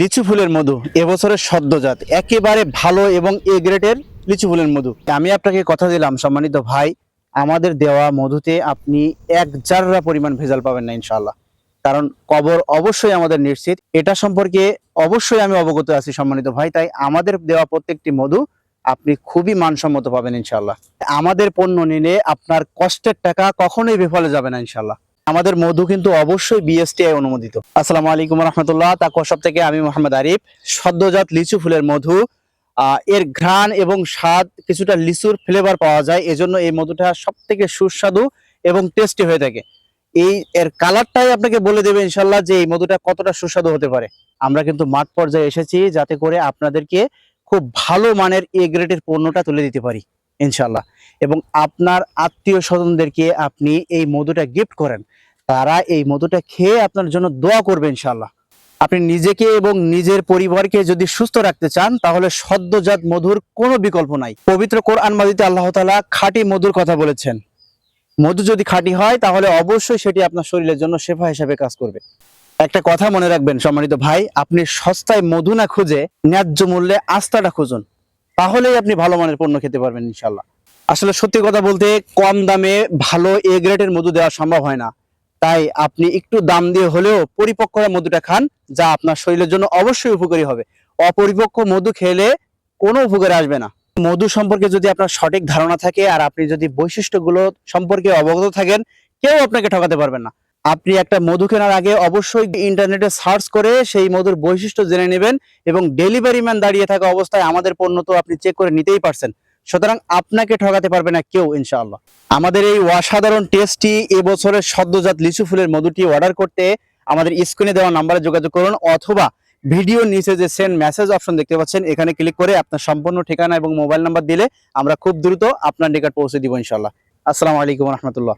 লিচু ফুলের মধু, এবছরের সদ্যজাত, একেবারে ভালো এবং এ গ্রেডের লিচু ফুলের মধু। আমি আপনাকে কথা দিলাম, সম্মানিত ভাই, আমাদের দেওয়া মধুতে আপনি এক জাররা পরিমাণ ভেজাল পাবেন না ইনশাল্লাহ কারণ কবর অবশ্যই আমাদের নিশ্চিত। এটা সম্পর্কে অবশ্যই আমি অবগত আছি, সম্মানিত ভাই, তাই আমাদের দেওয়া প্রত্যেকটি মধু আপনি খুবই মানসম্মত পাবেন ইনশাল্লাহ আমাদের পণ্য নিলে আপনার কষ্টের টাকা কখনোই বিফলে যাবে না ইনশাল্লাহ আমাদের মধু কিন্তু অবশ্যই বিএসটিআই অনুমোদিত। আসসালামু আলাইকুম রহমতুল্লাহ তাকুয়া সব থেকে আমি মোহাম্মদ আরিফ। সদ্যজাত লিচু ফুলের মধু এর ঘ্রাণ এবং স্বাদ কিছুটা লিচুর ফ্লেভার পাওয়া যায়, এজন্য এই মধুটা সব থেকে সুস্বাদু এবং টেস্টি হয়ে থাকে। এই, এর কালারটাই আপনাকে বলে দেবে ইনশাল্লাহ যে এই মধুটা কতটা সুস্বাদু হতে পারে। আমরা কিন্তু মাঠ পর্যায়ে এসেছি যাতে করে আপনাদেরকে খুব ভালো মানের এ গ্রেডের পণ্যটা তুলে দিতে পারি। ইনশাল্লাহ এবং আপনার আত্মীয় স্বজনদেরকে আপনি এই মধুটা গিফট করেন। তারা এই মধুটা খেয়ে আপনার জন্য দোয়া করবে ইনশাল্লাহ আপনি নিজেকে এবং নিজের পরিবারকে যদি সুস্থ রাখতে চান, তাহলে সদ্যজাত মধুর কোনো বিকল্প নাই। পবিত্র কোরআন মাদিতে আল্লাহ তালা খাঁটি মধুর কথা বলেছেন। মধু যদি খাঁটি হয়, তাহলে অবশ্যই সেটি আপনার শরীরের জন্য শেফা হিসাবে কাজ করবে। একটা কথা মনে রাখবেন সম্মানিত ভাই, আপনি সস্তায় মধু না খুঁজে ন্যায্য মূল্যে আস্থাটা খুঁজুন। তাহলেই আপনি ভালো মানের পণ্য খেতে পারবেন ইনশাল্লাহ আসলে সত্যি কথা বলতে কম দামে ভালো এ গ্রেডের মধু দেওয়া সম্ভব হয় না। তাই আপনি একটু দাম দিয়ে হলেও পরিপক্ক মধুটা খান, যা আপনার শরীরের জন্য অবশ্যই উপকারী হবে। অপরিপক্ক মধু খেলে কোনো উপকারে আসবে না। মধু সম্পর্কে যদি আপনার সঠিক ধারণা থাকে আর আপনি যদি বৈশিষ্ট্যগুলো সম্পর্কে অবগত থাকেন, কেউ আপনাকে ঠকাতে পারবেন না। আপনি একটা মধু কেনার আগে অবশ্যই ইন্টারনেটে সার্চ করে সেই মধুর বৈশিষ্ট্য জেনে নেবেন এবং ডেলিভারি ম্যান দাঁড়িয়ে থাকা অবস্থায় আমাদের পণ্য তো আপনি চেক করে নিতেই পারছেন। সুতরাং আপনাকে ঠকাতে পারবে না কেউ, ইনশাআল্লাহ। আমাদের এই অসাধারণ টেস্টি এবছরের সদ্যজাত লিচু ফুলের মধুটি অর্ডার করতে আমাদের স্ক্রিনে দেওয়া নাম্বারে যোগাযোগ করুন অথবা ভিডিওর নিচে যে সেন্ড মেসেজ অপশন দেখতে পাচ্ছেন, এখানে ক্লিক করে আপনার সম্পূর্ণ ঠিকানা এবং মোবাইল নাম্বার দিলে আমরা খুব দ্রুত আপনার নিকট পৌঁছে দিব, ইনশাআল্লাহ। আসসালামু আলাইকুম রহমতুল্লাহ।